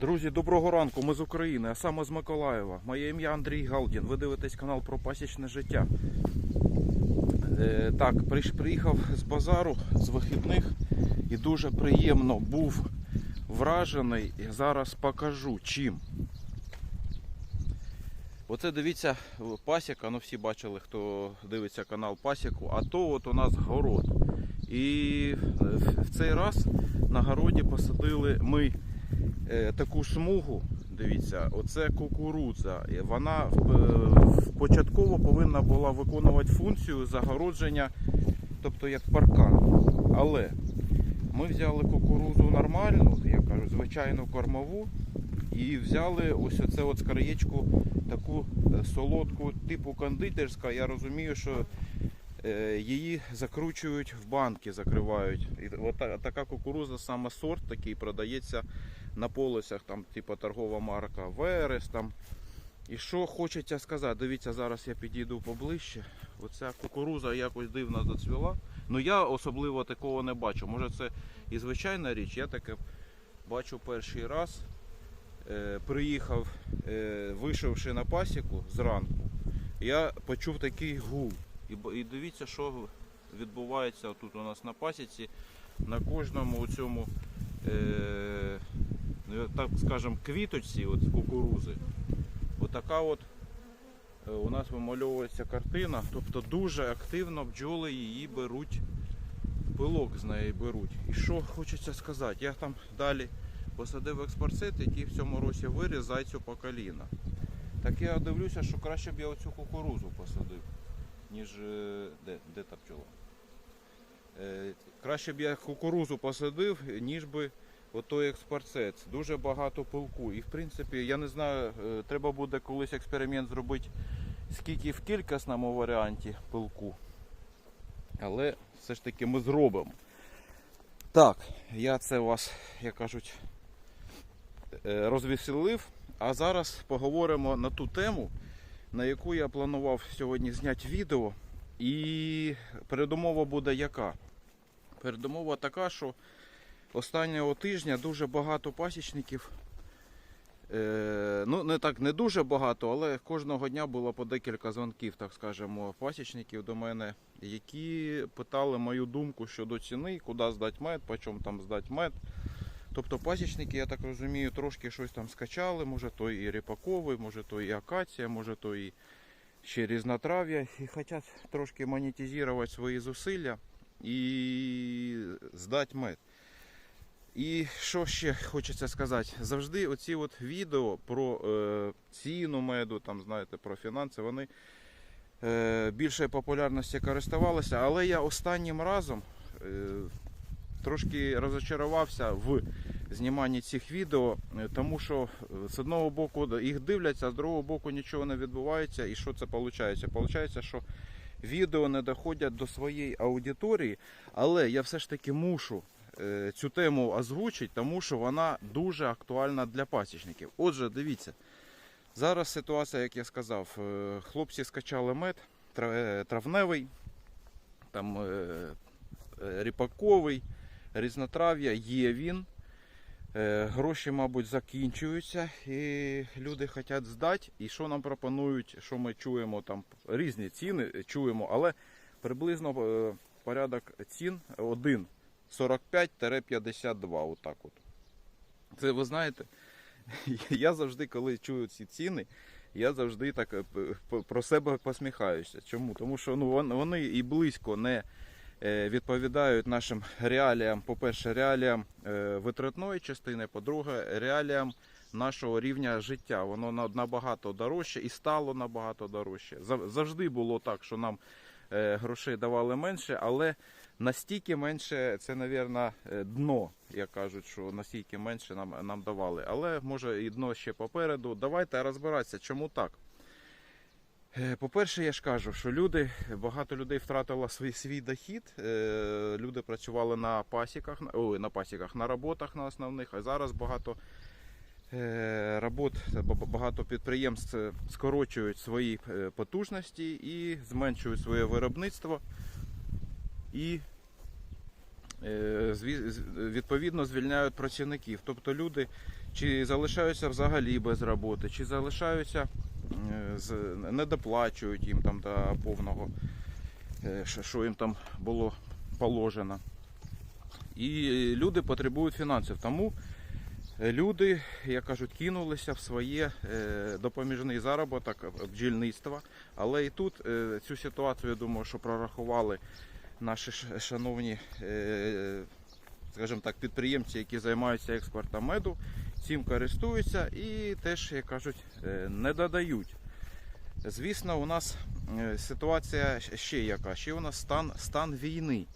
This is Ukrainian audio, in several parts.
Друзі, доброго ранку. Ми з України, а саме з Миколаєва. Моє ім'я Андрій Галдін. Ви дивитесь канал про пасічне життя. Е, так, приїхав з базару з вихідних і дуже приємно був вражений. І зараз покажу чим. Оце дивіться пасіка, ну всі бачили, хто дивиться канал пасіку, а то от у нас город. І в- цей раз на городі посадили ми таку смугу. Дивіться, оце кукурудза. Вона е, початково повинна була виконувати функцію загородження, тобто як паркан. Але ми взяли кукурудзу нормальну, я кажу, звичайну кормову, і взяли ось оце от скареєчку таку е, солодку, типу кондитерська. Я розумію, що е, її закручують в банки, закривають. І от така кукуруза, саме сорт такий продається на полосях, там, типу торгова марка Верес. Там. І що хочеться сказати, дивіться, зараз я підійду поближче. Оця кукуруза якось дивно зацвіла. Ну я особливо такого не бачу. Може це і звичайна річ, я таке бачу перший раз. Е, приїхав, е, вийшовши на пасіку зранку, я почув такий гул. І, і дивіться, що відбувається тут у нас на пасіці. На кожному цьому, е, так скажемо, квіточці от кукурузи. Отака от е, у нас вимальовується картина. Тобто дуже активно бджоли її беруть, пилок з неї беруть. І що хочеться сказати, я там далі посадив експорцет, який в цьому році виріс зайцю по коліна. Так я дивлюся, що краще б я оцю кукурузу посадив, ніж. е, Де, де та бджола? Е, Краще б я кукурузу посадив, ніж би отой експорцет. Дуже багато пилку. І в принципі, я не знаю, е, треба буде колись експеримент зробити, скільки в кількісному варіанті пилку. Але все ж таки ми зробимо. Так, я це вас, як кажуть, е, розвеселив. А зараз поговоримо на ту тему, на яку я планував сьогодні зняти відео. І передумова буде яка? Передумова така, що останнього тижня дуже багато пасічників. Е, ну, не так, не дуже багато, але кожного дня було по декілька дзвонків, так скажемо, пасічників до мене, які питали мою думку щодо ціни, куди здати мед, по чому там здати мед. Тобто пасічники, я так розумію, трошки щось там скачали, може то і ріпаковий, може то і акація, може то і ще різнотрав'я, і хочуть трошки монетизувати свої зусилля і здати мед. І що ще хочеться сказати? Завжди оці от відео про е, ціну меду, там, знаєте, про фінанси, вони е, більшої популярності користувалися, але я останнім разом е, трошки розочарувався в зніманні цих відео, е, тому що е, з одного боку їх дивляться, а з другого боку нічого не відбувається. І що це виходить? Получається, що відео не доходять до своєї аудиторії, але я все ж таки мушу цю тему озвучити, тому що вона дуже актуальна для пасічників. Отже, дивіться, зараз ситуація, як я сказав, е, хлопці скачали мед е, травневий, там е, е, ріпаковий, різнотрав'я, є він. Е, Гроші, мабуть, закінчуються, і люди хочуть здати. І що нам пропонують, що ми чуємо там різні ціни, е, чуємо, але приблизно е, порядок цін один 45-52. Отак от. Це ви знаєте, я завжди, коли чую ці ціни, я завжди так е, про себе посміхаюся. Чому? Тому що ну, вони і близько не е, відповідають нашим реаліям, по-перше, реаліям е, витратної частини, по-друге, реаліям нашого рівня життя. Воно набагато дорожче і стало набагато дорожче. Завжди було так, що нам грошей давали менше, але настільки менше це, мабуть, дно, як кажуть, що настільки менше нам, нам давали. Але може і дно ще попереду. Давайте розбиратися, чому так. Е, По-перше, я ж кажу, що люди, багато людей втратило свій, свій дохід. Е, Люди працювали на пасіках, ой, на пасіках, на роботах на основних, а зараз багато е, робот, ба- ба- багато підприємств е, скорочують свої е, потужності і зменшують своє виробництво. І е, відповідно звільняють працівників. Тобто люди чи залишаються взагалі без роботи, чи залишаються е, не доплачують їм там до повного, е, що- їм там було положено. І люди потребують фінансів. Тому люди, як кажуть, кинулися в своє допоміжний заробіток бджільництва. Але і тут цю ситуацію, я думаю, що прорахували наші шановні, е, скажімо так, підприємці, які займаються експортом меду, цим користуються і теж, як кажуть, е, не додають. Звісно, у нас е, ситуація ще яка. Ще у нас стан, стан війни.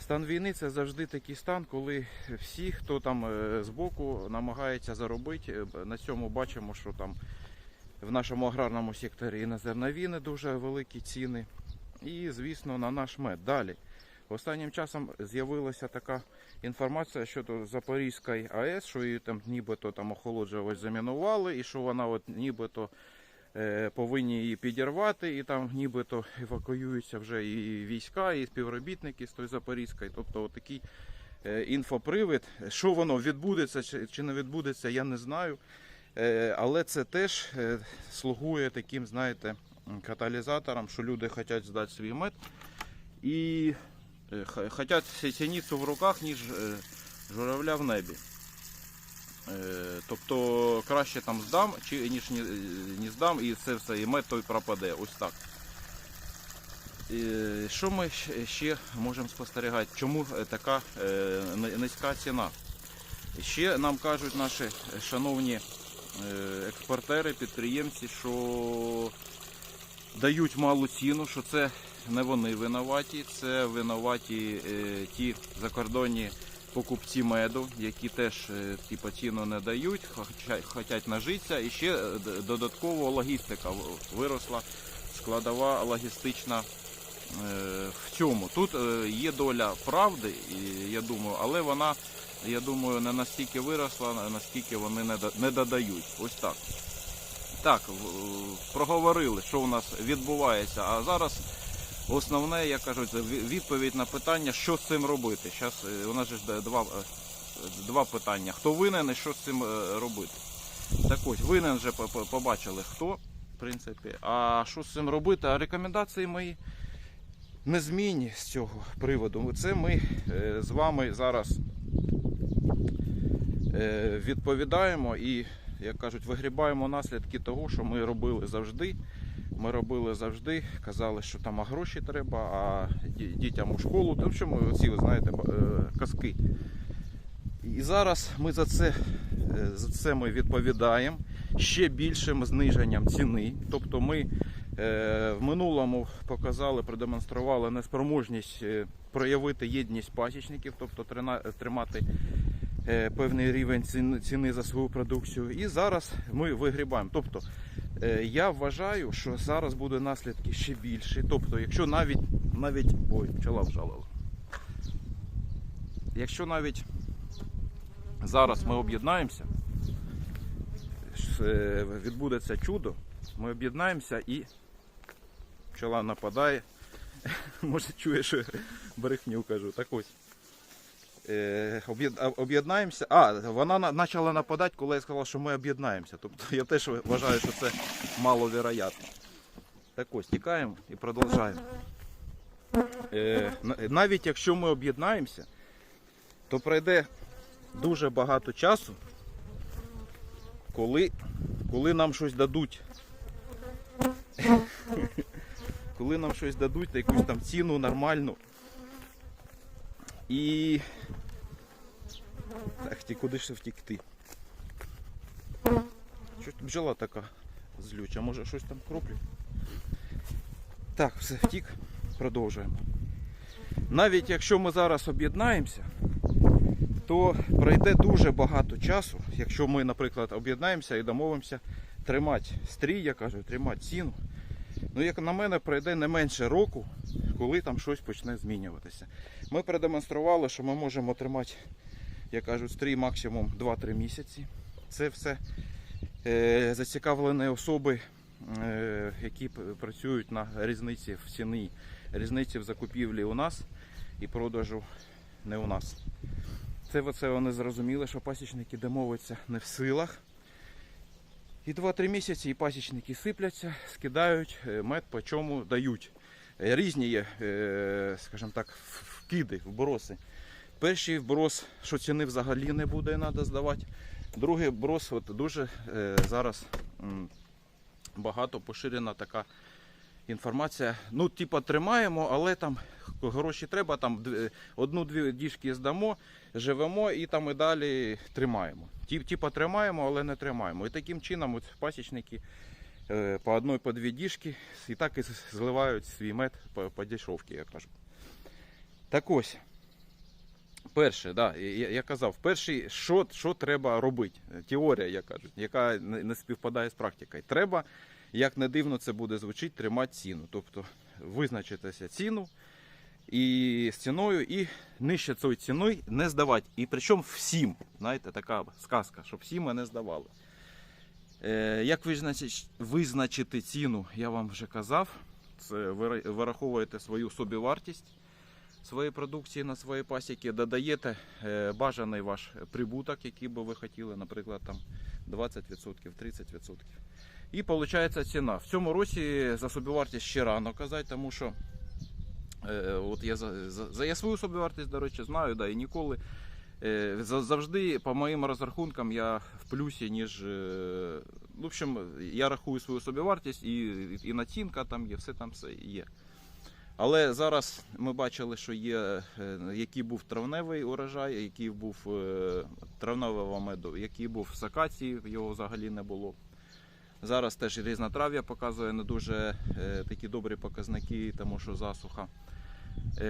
Стан війни це завжди такий стан, коли всі, хто там збоку намагається заробити. На цьому бачимо, що там в нашому аграрному секторі і на зернові дуже великі ціни. І, звісно, на наш мед. Далі. Останнім часом з'явилася така інформація щодо Запорізької АЕС, що її там нібито там охолоджувач замінували, і що вона от нібито е, повинні її підірвати, і там нібито евакуюються вже і війська, і співробітники з той Запорізької. Тобто такий е, інфопривид. Що воно відбудеться чи, чи не відбудеться, я не знаю. Е, але це теж е, слугує таким, знаєте, каталізатором, що люди хочуть здати свій мед і е, хочуть сіницю в руках, ніж е, журавля в небі. Е, Тобто краще там здам, ніж не здам, і це все, і мед той пропаде. Ось так. Що ми ще можемо спостерігати? Чому така низька ціна? Ще нам кажуть наші шановні експортери, підприємці, що дають малу ціну, що це не вони винуваті, це винуваті е, ті закордонні покупці меду, які теж е, типу, ціну не дають, хочуть нажитися. І ще е, додатково логістика виросла, складова логістична в цьому. Тут є доля правди, я думаю, але вона, я думаю, не настільки виросла, наскільки вони не додають. Ось так. Так, проговорили, що у нас відбувається. А зараз основне, як кажуть, відповідь на питання, що з цим робити. Зараз у нас ж два, е, два питання. Хто винен і що з цим е, робити? Так ось, винен вже по- по- побачили хто, в принципі. А що з цим робити? А рекомендації мої незмінні з цього приводу. Це ми е, з вами зараз е, відповідаємо і, як кажуть, вигрібаємо наслідки того, що ми робили завжди. Ми робили завжди, казали, що там а гроші треба, а дітям у школу, тому що ми оці, ви знаєте, е, казки. І зараз ми за це, е, за це ми відповідаємо ще більшим зниженням ціни. Тобто ми е, в минулому показали, продемонстрували неспроможність проявити єдність пасічників, тобто тримати певний рівень ціни, за свою продукцію. І зараз ми вигрібаємо. Тобто е, я вважаю, що зараз буде наслідки ще більші. Тобто, якщо навіть навіть ой, пчела вжалила. Якщо навіть зараз ми об'єднаємося, е, відбудеться чудо, ми об'єднаємося і пчела нападає. Може чує, що брехню кажу. Так ось. Е, Об'єднаємося. А, вона почала нападати, коли я сказав, що ми об'єднаємося. Тобто я теж вважаю, що це маловероятно. Так ось, тікаємо і продовжуємо. Е, навіть якщо ми об'єднаємося, то пройде дуже багато часу, коли, коли нам щось дадуть. коли нам щось дадуть, якусь там ціну нормальну. І. Так, ти куди ж втікти? Що тут бджола така злюча? Може щось там кроплю? Так, все, втік. Продовжуємо. Навіть якщо ми зараз об'єднаємося, то пройде дуже багато часу, якщо ми, наприклад, об'єднаємося і домовимося тримати стрій, я кажу, тримати ціну. Ну, як на мене, пройде не менше року, коли там щось почне змінюватися. Ми продемонстрували, що ми можемо тримати, як кажуть, стрій максимум 2-3 місяці. Це все е, зацікавлені особи, е, які працюють на різниці в ціні, різниці в закупівлі у нас і продажу не у нас. це, це вони зрозуміли, що пасічники домовитися не в силах. І 2-3 місяці і пасічники сипляться, скидають е, мед, по чому дають. Різні є, скажімо так, вкиди, вброси. Перший вброс, що ціни взагалі не буде, треба здавати. Другий вброс, от дуже е, зараз м, багато поширена така інформація. Ну, типа, тримаємо, але там гроші треба, там одну-дві діжки здамо, живемо і там і далі тримаємо. Типа тримаємо, але не тримаємо. І таким чином от пасічники е, по одной, по дві діжки і так і зливають свій мед по, по дешевці, я кажу. Так ось. Перше, да, я, я казав, перший, що, що треба робити? Теорія, як кажуть, яка не, співпадає з практикою. Треба, як не дивно це буде звучить, тримати ціну. Тобто визначитися ціну і з ціною, і нижче цієї ціни не здавати. І причому всім, знаєте, така сказка, щоб всі мене здавали. Е, як визначити ціну, я вам вже казав. Це ви вираховуєте свою собівартість своєї продукції на свої пасіки, додаєте е, бажаний ваш прибуток, який би ви хотіли, наприклад, там 20%, 30%. І виходить ціна. В цьому році за собівартість ще рано казати, тому що е, от я за, за, за я свою собівартість, до речі, знаю, да, і ніколи. Е, завжди, по моїм розрахункам, я в плюсі, ніж. е, В общем, я рахую свою собівартість і, і націнка там є, все там все є. Але зараз ми бачили, що є, е, який був травневий урожай, який був е, травневого меду, який був з акації, його взагалі не було. Зараз теж різнотрав'я показує не дуже е, такі добрі показники, тому що засуха.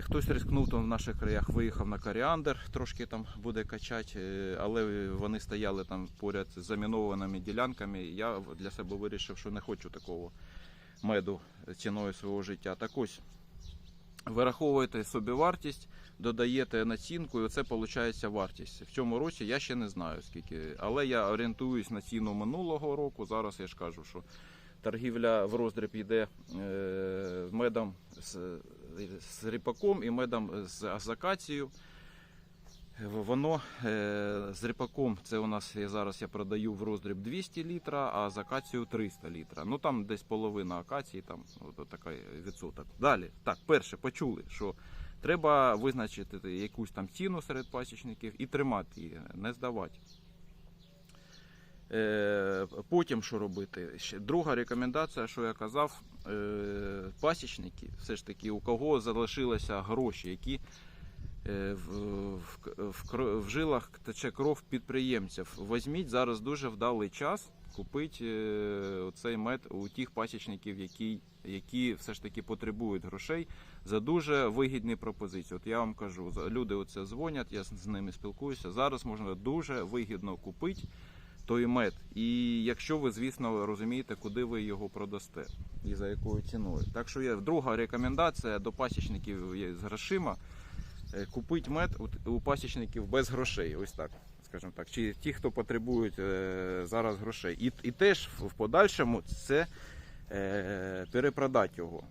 Хтось ризикнув там в наших краях, виїхав на коріандр, трошки там буде качати, але вони стояли там поряд з замінованими ділянками. Я для себе вирішив, що не хочу такого меду ціною свого життя. Так ось, вираховуєте собівартість, додаєте націнку, і це виходить вартість. В цьому році я ще не знаю скільки, але я орієнтуюсь на ціну минулого року. Зараз я ж кажу, що торгівля в роздріб йде е, медом з, ріпаком і медом з, з акацією. Воно е, з ріпаком це у нас зараз я продаю в роздріб 200 літра, а з акацією 300 літра. Ну там десь половина акації, там от, такий відсоток. Далі, так, перше, почули, що треба визначити якусь там ціну серед пасічників і тримати її, не здавати. Е, потім що робити? Друга рекомендація, що я казав, е, пасічники, все ж таки, у кого залишилися гроші, які в, в, в, жилах тече кров підприємців. Візьміть зараз дуже вдалий час купити е, цей мед у тих пасічників, які, які все ж таки потребують грошей за дуже вигідні пропозиції. От я вам кажу, люди оце дзвонять, я з ними спілкуюся. Зараз можна дуже вигідно купити той мед. І якщо ви, звісно, розумієте, куди ви його продасте і за якою ціною. Так що є друга рекомендація до пасічників з грошима. Е, Купить мед у- пасічників без грошей. Ось так, скажімо так. Чи ті, хто потребують е, зараз грошей. І, і теж в подальшому це е, перепродати його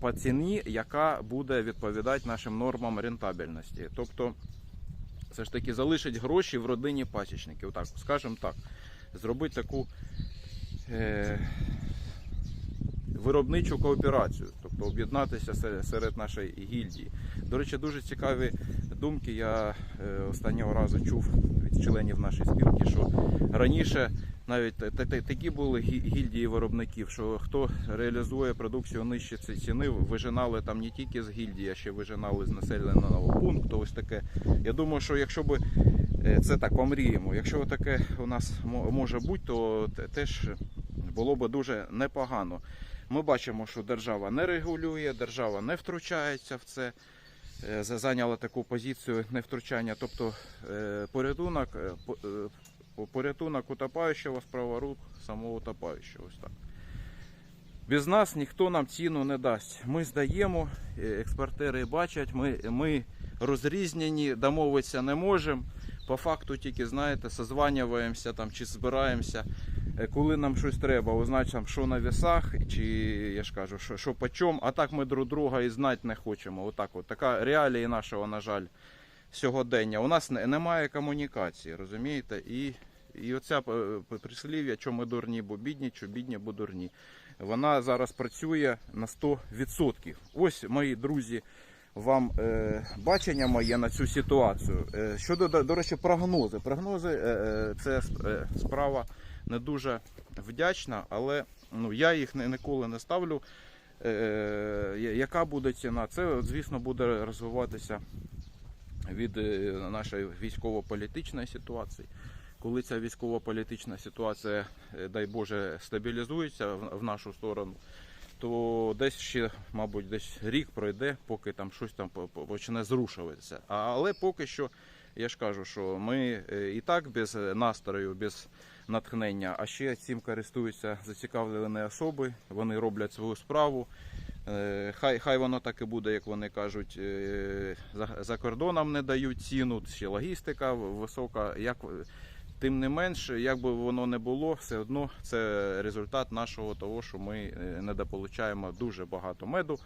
по, ціні, яка буде відповідати нашим нормам рентабельності. Тобто, все ж таки залишить гроші в родині пасічників. Так, скажімо так, зробити таку виробничу кооперацію, тобто об'єднатися серед нашої гільдії. До речі, дуже цікаві думки я е, останнього разу чув від членів нашої спілки, що раніше навіть та- та- та- такі були гільдії виробників, що хто реалізує продукцію нижче ціни, вижинали там не тільки з гільдії, а ще вижинали з населеного пункту. Ось таке. Я думаю, що якщо би е, це так помріємо, якщо таке у нас може бути, то теж було б дуже непогано. Ми бачимо, що держава не регулює, держава не втручається в це. Е, Зайняла таку позицію невтручання, тобто е, порятунок, е, по- по- порятунок утопаючого справа рук самого утопаючого. Ось так. Без нас ніхто нам ціну не дасть. Ми здаємо, експортери бачать, ми, ми розрізнені, домовитися не можемо. По факту тільки, знаєте, созванюємося там чи збираємося, коли нам щось треба, там, що на весах, чи я ж кажу, що, що по чому, а так ми друг друга і знати не хочемо. Отак от. Така реалії нашого, на жаль, сьогодення. У нас немає комунікації, розумієте? І, і оця е, прислів'я, що ми дурні, бо бідні, що бідні, бо дурні. Вона зараз працює на 100%. Ось, мої друзі, вам е, бачення моє на цю ситуацію. Е, щодо, до, до речі, прогнози. Прогнози е, е, це е, справа не дуже вдячна, але ну, я їх ніколи не ставлю. Е, яка буде ціна? Це, звісно, буде розвиватися від е, нашої військово-політичної ситуації. Коли ця військово-політична ситуація, е, дай Боже, стабілізується в, нашу сторону, то десь ще, мабуть, десь рік пройде, поки там щось там по- по- почне зрушуватися. Але поки що, я ж кажу, що ми і так без настрою, без натхнення, а ще цим користуються зацікавлені особи, вони роблять свою справу. Е, Хай, хай воно так і буде, як вони кажуть, е, за, за кордоном не дають ціну, ще логістика висока. Як, тим не менш, як би воно не було, все одно це результат нашого того, що ми е, недополучаємо дуже багато меду.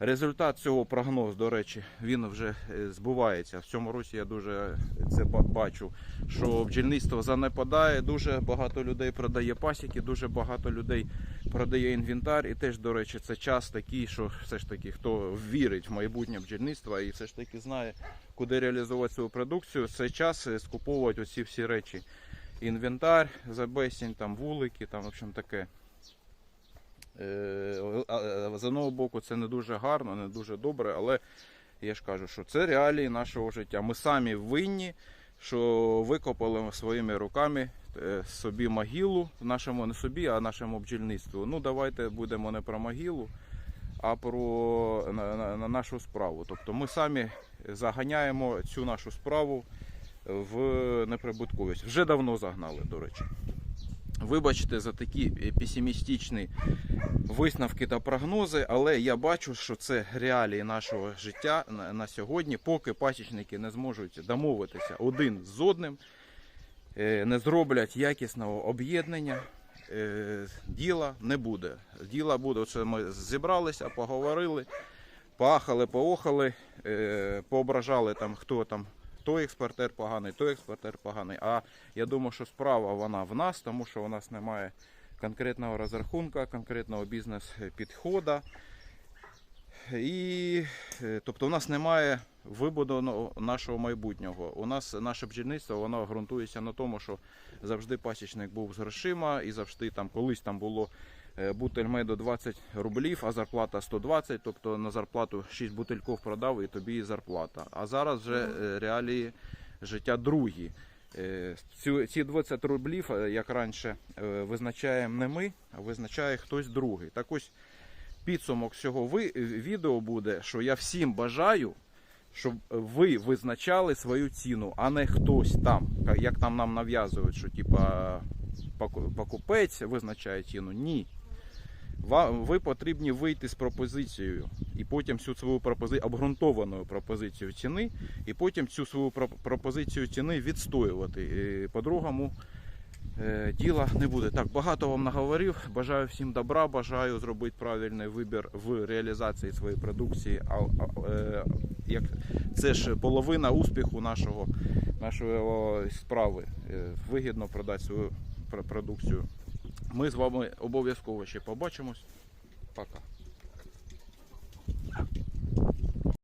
Результат цього прогнозу, до речі, він вже е, збувається. В цьому році я дуже це бачу, що бджільництво занепадає, дуже багато людей продає пасіки, дуже багато людей продає інвентар. І теж, до речі, це час такий, що все ж таки, хто вірить в майбутнє бджільництва і все ж таки знає, куди реалізувати свою продукцію, це час е, скуповувати оці всі речі. Інвентар за безцінь, там вулики, там, в общем, таке. Е, З одного боку, це не дуже гарно, не дуже добре, але я ж кажу, що це реалії нашого життя. Ми самі винні, що викопали своїми руками е, собі могилу, нашому не собі, а нашому бджільництву. Ну, давайте будемо не про могилу, а про на, на, на нашу справу. Тобто ми самі заганяємо цю нашу справу в неприбутковість. Вже давно загнали, до речі. Вибачте за такі е, песимістичні висновки та прогнози, але я бачу, що це реалії нашого життя на, сьогодні, поки пасічники не зможуть домовитися один з одним, е, не зроблять якісного об'єднання. е, Діла не буде. Діла буде. Оце ми зібралися, поговорили, поахали, поохали, поображали там, хто там, той експортер поганий, той експортер поганий. А я думаю, що справа вона в нас, тому що у нас немає конкретного розрахунку, конкретного бізнес-підходу. І, е, тобто, у нас немає вибудованого нашого майбутнього. У нас наше бджільництво воно ґрунтується на тому, що завжди пасічник був з грошима, і завжди там колись там було бутель меду 20 рублів, а зарплата 120. Тобто на зарплату 6 бутильків продав і тобі і зарплата. А зараз вже е, реалії життя другі. Е, Ці, ці 20 рублів, е, як раніше, визначаємо не ми, а визначає хтось другий. Так ось підсумок цього відео буде, що я всім бажаю, щоб ви визначали свою ціну, а не хтось там, як там нам нав'язують, що типа поку- покупець визначає ціну. Ні. Ви потрібні вийти з пропозицією і потім всю свою пропозицію, обґрунтованою пропозицію ціни, і потім цю свою про- пропозицію ціни відстоювати. По-другому е, діла не буде. Так, багато вам наговорив. Бажаю всім добра, бажаю зробити правильний вибір в реалізації своєї продукції. А, е, як, це ж половина успіху нашого, нашої справи. Е, Вигідно продати свою пр- продукцію. Ми з вами обов'язково ще побачимось. Пока.